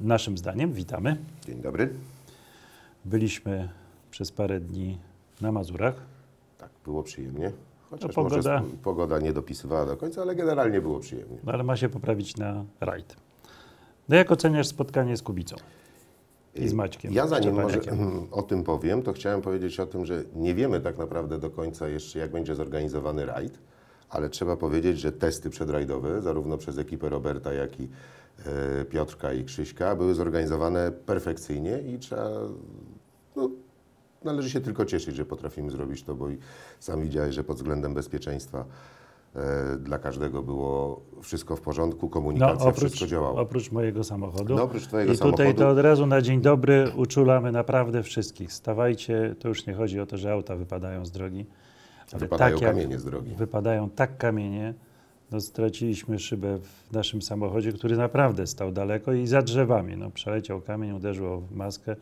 Naszym zdaniem, witamy. Dzień dobry. Byliśmy przez parę dni na Mazurach. Tak, było przyjemnie. Chociaż No, może pogoda- sp- pogoda nie dopisywała do końca, ale generalnie było przyjemnie. No ale ma się poprawić na rajd. No jak oceniasz spotkanie z Kubicą i z Maćkiem? Ja zanim może o tym powiem, to chciałem powiedzieć o tym, że nie wiemy tak naprawdę do końca jeszcze, jak będzie zorganizowany rajd, ale trzeba powiedzieć, że testy przedrajdowe, zarówno przez ekipę Roberta, jak i Piotrka i Krzyśka, były zorganizowane perfekcyjnie i trzeba, no, należy się tylko cieszyć, że potrafimy zrobić to, bo i sam widziałeś, że pod względem bezpieczeństwa e, dla każdego było wszystko w porządku, komunikacja, wszystko działało. oprócz mojego samochodu. No, oprócz twojego I tutaj samochodu. to od razu na dzień dobry uczulamy naprawdę wszystkich. Stawajcie, to już nie chodzi o to, że auta wypadają z drogi. ale Wypadają tak kamienie z drogi. Wypadają tak kamienie. No, straciliśmy szybę w naszym samochodzie, który naprawdę stał daleko i za drzewami. No, przeleciał kamień, uderzył w maskę.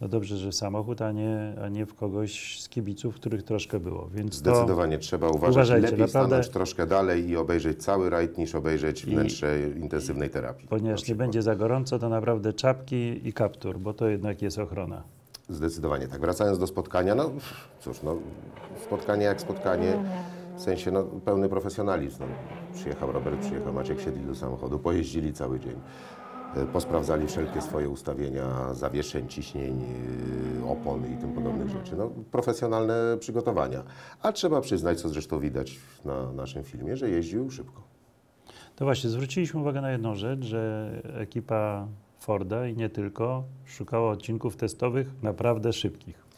No dobrze, że samochód, a nie, a nie w kogoś z kibiców, których troszkę było. Więc to, Zdecydowanie trzeba uważać. Uważajcie, Lepiej naprawdę- stanąć troszkę dalej i obejrzeć cały rajd, niż obejrzeć I- wnętrze intensywnej terapii. ponieważ nie będzie za gorąco, to naprawdę czapki i kaptur, bo to jednak jest ochrona. Zdecydowanie tak. Wracając do spotkania, no cóż, no, spotkanie jak spotkanie, w sensie no, pełny profesjonalizm. No, przyjechał Robert, przyjechał Maciek, siedli do samochodu, pojeździli cały dzień. E, Posprawdzali wszelkie swoje ustawienia, zawieszeń, ciśnień, e, opon i tym podobnych rzeczy. No, profesjonalne przygotowania. A trzeba przyznać, co zresztą widać na naszym filmie, że jeździł szybko. To właśnie, zwróciliśmy uwagę na jedną rzecz, że ekipa Forda i nie tylko szukała odcinków testowych naprawdę szybkich.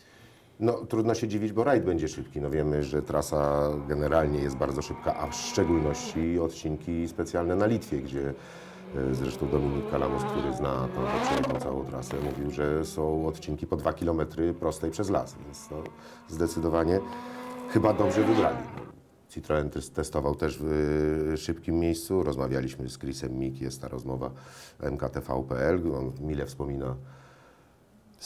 No, trudno się dziwić, bo rajd będzie szybki. No wiemy, że trasa generalnie jest bardzo szybka, a w szczególności odcinki specjalne na Litwie, gdzie e, zresztą Dominik Kalamus, który zna przejechał całą trasę, mówił, że są odcinki po 2 km prostej przez las, więc no, zdecydowanie chyba dobrze wybrali. Citroen tes- testował też w y, szybkim miejscu. Rozmawialiśmy z Chrisem Mik, jest ta rozmowa MKTV.pl. On mile wspomina.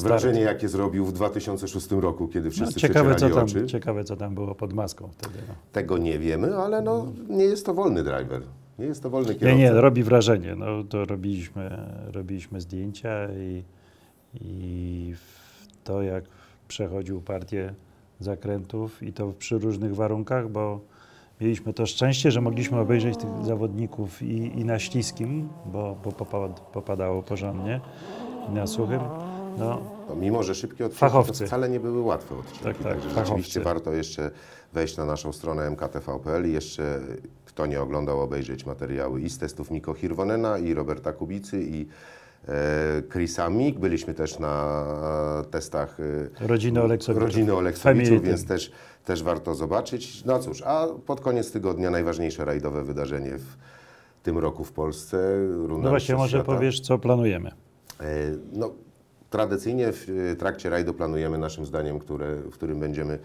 Wrażenie, jakie zrobił w 2006 roku, kiedy No, wszyscy ciekawe, co tam, oczy. ciekawe, co tam było pod maską wtedy. No. Tego nie wiemy, ale no, nie jest to wolny driver. Nie jest to wolny Nie, kierowca. nie, robi wrażenie. No, to robiliśmy, robiliśmy zdjęcia i, i to, jak przechodził partię zakrętów i to przy różnych warunkach, bo mieliśmy to szczęście, że mogliśmy obejrzeć tych zawodników i, i na śliskim, bo, bo popad, popadało porządnie, i na suchym. No, No, mimo, że szybkie odcinki Fachowcy. to wcale nie były łatwe odcinki. Tak, tak, Także fachowcy. rzeczywiście warto jeszcze wejść na naszą stronę mktv.pl i jeszcze, kto nie oglądał, obejrzeć materiały i z testów Miko Hirwonena, i Roberta Kubicy, i e, Chrisa Mik. Byliśmy też na testach e, rodziny Oleksowiczów. rodziny Oleksowiczów, więc też, też warto zobaczyć. No cóż, a pod koniec tygodnia najważniejsze rajdowe wydarzenie w tym roku w Polsce. Runda No właśnie, może Świata. powiesz, co planujemy. E, No, tradycyjnie w e, trakcie rajdu planujemy naszym zdaniem, które, w którym będziemy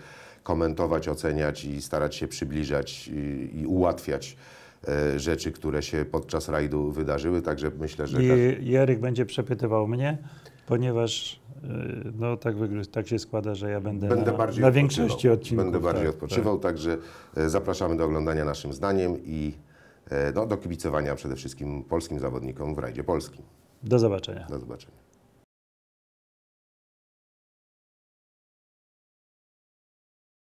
komentować, oceniać i starać się przybliżać i, i ułatwiać e, rzeczy, które się podczas rajdu wydarzyły. Także myślę, że I Jarek będzie przepytywał mnie, ponieważ y, no, tak, tak się składa, że ja będę, będę na, bardziej na większości odcinków. Będę bardziej tak, odpoczywał, także e, zapraszamy do oglądania naszym zdaniem i no, do kibicowania przede wszystkim polskim zawodnikom w rajdzie polskim. Tak. Do zobaczenia. Do zobaczenia.